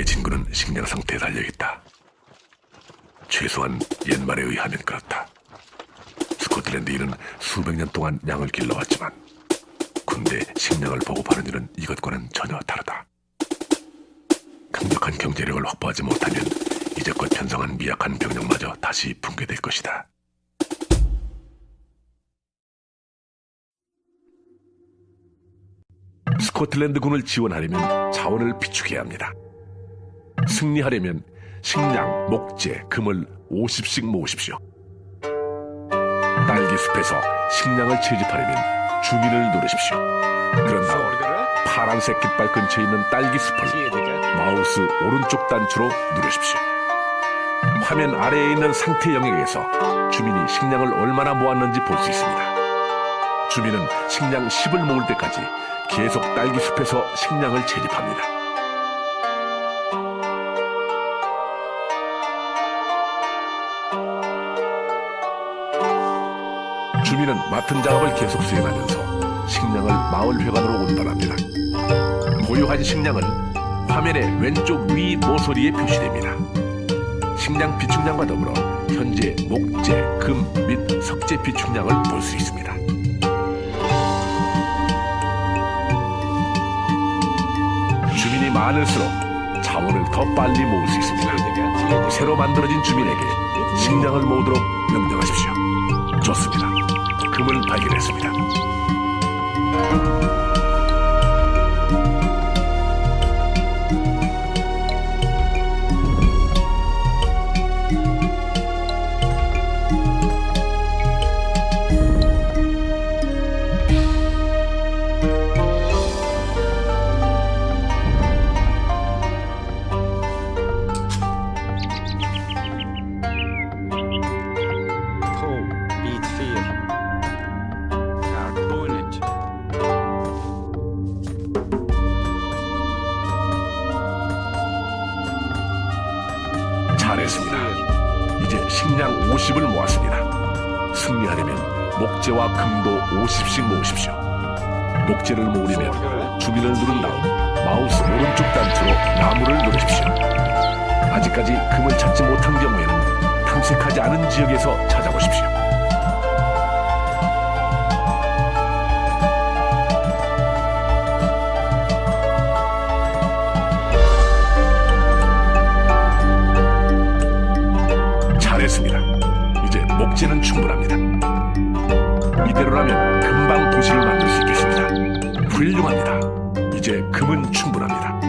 현재의 진구는 식량 상태에 달려있다. 최소한 옛말에 의하면 그렇다. 스코틀랜드 인은 수백 년 동안 양을 길러왔지만 군대 식량을 보급하는 일은 이것과는 전혀 다르다. 강력한 경제력을 확보하지 못하면 이제껏 편성한 미약한 병력마저 다시 붕괴될 것이다. 스코틀랜드 군을 지원하려면 자원을 비축해야 합니다. 승리하려면 식량, 목재, 금을 50씩 모으십시오. 딸기 숲에서 식량을 채집하려면 주민을 누르십시오. 그런 다음 파란색 깃발 근처에 있는 딸기 숲을 마우스 오른쪽 단추로 누르십시오. 화면 아래에 있는 상태 영역에서 주민이 식량을 얼마나 모았는지 볼 수 있습니다. 주민은 식량 10을 모을 때까지 계속 딸기 숲에서 식량을 채집합니다. 주민은 맡은 작업을 계속 수행하면서 식량을 마을 회관으로 운반합니다. 보유한 식량은 화면의 왼쪽 위 모서리에 표시됩니다. 식량 비축량과 더불어 현재 목재, 금 및 석재 비축량을 볼 수 있습니다. 주민이 많을수록 자원을 더 빨리 모을 수 있습니다. 새로 만들어진 주민에게 식량을 모으도록 명령하십시오. 좋습니다. 금을 발견했습니다. 했습니다. 이제 식량 50을 모았습니다. 승리하려면 목재와 금도 50씩 모으십시오. 목재를 모으려면 주민을 누른 다음 마우스 오른쪽 단추로 나무를 누르십시오. 아직까지 금을 찾지 못한 경우에는 탐색하지 않은 지역에서 찾아보십시오. 목재는 충분합니다. 이대로라면 금방 도시를 만들 수 있겠습니다. 훌륭합니다. 이제 금은 충분합니다.